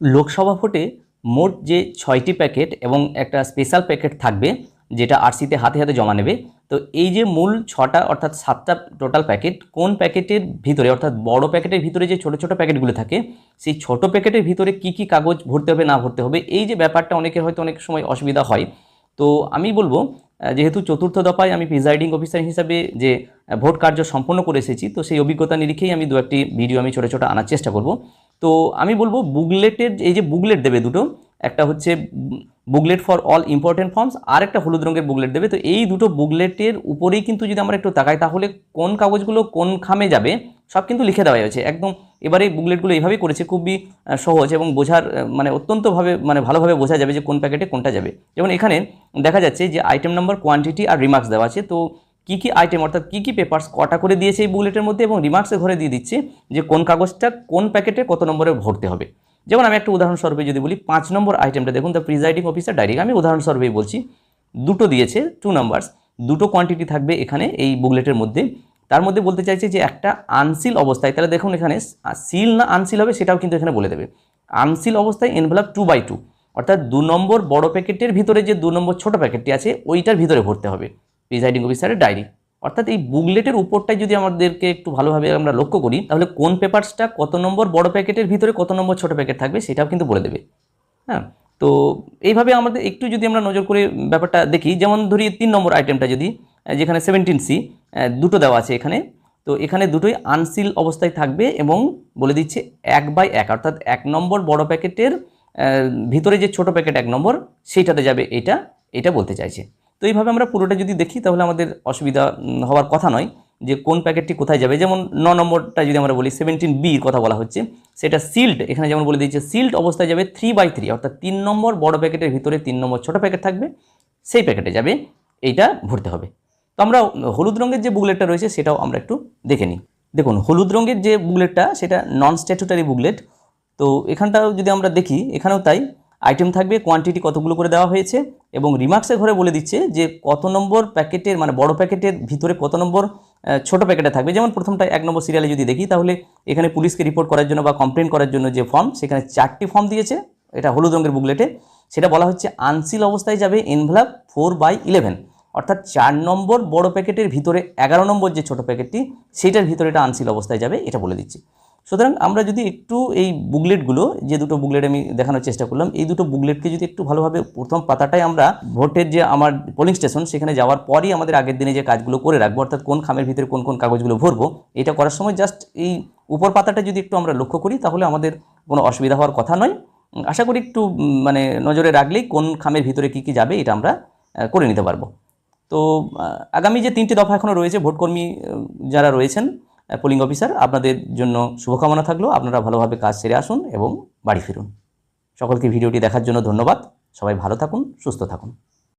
লোকসভা ভোটে মোট যে ছয়টি প্যাকেট এবং একটা স্পেশাল প্যাকেট থাকবে, যেটা আরসিতে হাতে হাতে জমা নেবে, তো এই যে মূল ছটা অর্থাৎ সাতটা টোটাল প্যাকেট কোন প্যাকেটের ভিতরে, অর্থাৎ বড় প্যাকেটের ভিতরে যে ছোট ছোট প্যাকেটগুলো থাকে, সেই ছোট প্যাকেটের ভিতরে কি কি কাগজ ভরতে হবে, না ভরতে হবে, এই যে ব্যাপারটা অনেকের হয়তো অনেক সময় অসুবিধা হয়। তো আমি বলব যেহেতু চতুর্থ দফায় আমি প্রিজাইডিং অফিসার হিসাবে যে ভোট কার্য সম্পন্ন করে এসেছি, তো সেই অভিজ্ঞতা নিরিখেই আমি দু একটি ভিডিও আমি ছোটো ছোটো আনার চেষ্টা করব। তো আমি বলব বুকলেটের এই যে বুকলেট দেবে দুটো, একটা হচ্ছে booklet for all important forms, আর একটা হলুদ রঙের বুকলেট দেবে। তো এই দুটো বুকলেটের উপরেই কিন্তু যদি আমরা একটু তাকাই, তাহলে কোন কাগজগুলো কোন খামে যাবে, সব কিন্তু লিখে দেওয়া হয়েছে। একদম এবারে বুকলেটগুলো এইভাবেই করেছে, খুবই সহজ এবং বোঝার মানে অত্যন্তভাবে মানে ভালোভাবে বোঝা যাবে যে কোন প্যাকেটে কোনটা যাবে। যেমন এখানে দেখা যাচ্ছে যে আইটেম নাম্বার কোয়ান্টিটি আর রিমার্কস দেওয়া আছে। তো কী কী আইটেম অর্থাৎ কী কী পেপার্স কটা করে দিয়েছে এই বুকলেটের মধ্যে এবং রিমার্কসের ঘরে দিয়ে দিচ্ছে যে কোন কাগজটা কোন প্যাকেটে কত নম্বরে ভরতে হবে। যেমন আমি একটা উদাহরণস্বরূপে যদি বলি, পাঁচ নম্বর আইটেমটা দেখুন দ্য প্রিজাইডিং অফিসার ডায়েরি আমি উদাহরণস্বরূপেই বলছি, দুটো দিয়েছে টু নাম্বারস দুটো কোয়ান্টিটি থাকবে এখানে এই বুকলেটের মধ্যে। তার মধ্যে বলতে চাইছে যে একটা আনসিল অবস্থায়, তাহলে দেখুন এখানে সিল না আনসিল হবে সেটাও কিন্তু এখানে বলে দেবে। আনসিল অবস্থায় এনভেলপ টু বাই টু অর্থাৎ দু নম্বর বড় প্যাকেটের ভিতরে যে দু নম্বর ছোট প্যাকেটটি আছে, ওইটার ভিতরে ভরতে হবে। প্রিজাইডিং অফিসারের ডায়েরি অর্থাৎ এই বুকলেটের উপরটাই যদি আমাদেরকে একটু ভালোভাবে আমরা লক্ষ্য করি, তাহলে কোন পেপারসটা কত নম্বর বড় প্যাকেটের ভিতরে কত নম্বর ছোট প্যাকেট থাকবে সেটাও কিন্তু বলে দেবে। হ্যাঁ তো এইভাবে আমাদের একটু যদি আমরা নজর করে ব্যাপারটা দেখি, যেমন ধরি তিন নম্বর আইটেমটা যদি যেখানে সেভেন্টিন সি দুটো দেওয়া আছে এখানে। তো এখানে দুটোই আনসিল অবস্থায় থাকবে এবং বলে দিচ্ছে এক বাই এক, অর্থাৎ এক নম্বর বড় প্যাকেটের ভিতরে যে ছোট প্যাকেট এক নম্বর, সেইটাতে যাবে এটা এটা বলতে চাইছে। তো এইভাবে আমরা পুরোটা যদি দেখি, তাহলে আমাদের অসুবিধা হওয়ার কথা নয় যে কোন প্যাকেটটি কোথায় যাবে। যেমন ন নম্বরটা যদি আমরা বলি সেভেন্টিন বির কথা বলা হচ্ছে, সেটা সিল্ড এখানে যেমন বলে দিয়েছে সিল্ড অবস্থায় যাবে থ্রি বাই থ্রি অর্থাৎ তিন নম্বর বড় প্যাকেটের ভিতরে তিন নম্বর ছোট প্যাকেট থাকবে, সেই প্যাকেটে যাবে, এইটা ভরতে হবে। তো আমরা হলুদ রঙের যে বুকলেটটা রয়েছে, সেটাও আমরা একটু দেখে নিই। দেখুন, হলুদ রঙের যে বুকলেটটা, সেটা নন স্ট্যাটুটারি বুকলেট, তো এখানটাও যদি আমরা দেখি, এখানেও তাই আইটেম থাকবে কোয়ান্টিটি কতগুলো করে দেওয়া হয়েছে এবং রিমার্কসের ঘরে বলে দিচ্ছে যে কত নম্বর প্যাকেটের মানে বড় প্যাকেটের ভিতরে কত নম্বর ছোট প্যাকেটে থাকবে। যেমন প্রথমটা এক নম্বর সিরিয়ালে যদি দেখি, তাহলে এখানে পুলিশকে রিপোর্ট করার জন্য বা কমপ্লেন করার জন্য যে ফর্ম সেখানে চারটি ফর্ম দিয়েছে। এটা হলুদ রঙের বুকলেটে সেটা বলা হচ্ছে আনসিল অবস্থায় যাবে এনভেলাপ ফোর বাই ইলেভেন অর্থাৎ চার নম্বর বড় প্যাকেটের ভিতরে এগারো নম্বর যে ছোট প্যাকেটটি, সেটার ভিতরে এটা আনসিল অবস্থায় যাবে, এটা বলে দিচ্ছি। সুতরাং আমরা যদি একটু এই বুকলেটগুলো, যে দুটো বুকলেট আমি দেখানোর চেষ্টা করলাম, এই দুটো বুকলেটকে যদি একটু ভালোভাবে প্রথম পাতাটাই আমরা ভোটের যে আমার পোলিং স্টেশন সেখানে যাওয়ার পরই আমাদের আগের দিনে যে কাজগুলো করে রাখব, অর্থাৎ কোন খামের ভিতরে কোন কোন কাগজগুলো ভরবো, এটা করার সময় জাস্ট এই উপর পাতাটা যদি একটু আমরা লক্ষ্য করি, তাহলে আমাদের কোনো অসুবিধা হওয়ার কথা নয়। আশা করি একটু মানে নজরে রাখলেই কোন খামের ভিতরে কী কী যাবে, এটা আমরা করে নিতে পারব। তো আগামী যে তিনটি দফা এখনও রয়েছে, ভোটকর্মী যারা রয়েছেন পোলিং অফিসার আপনাদের জন্য শুভকামনা থাকল। আপনারা ভালোভাবে কাজ সেরে আসুন এবং বাড়ি ফিরুন। সকলকে ভিডিওটি দেখার জন্য ধন্যবাদ। সবাই ভালো থাকুন, সুস্থ থাকুন।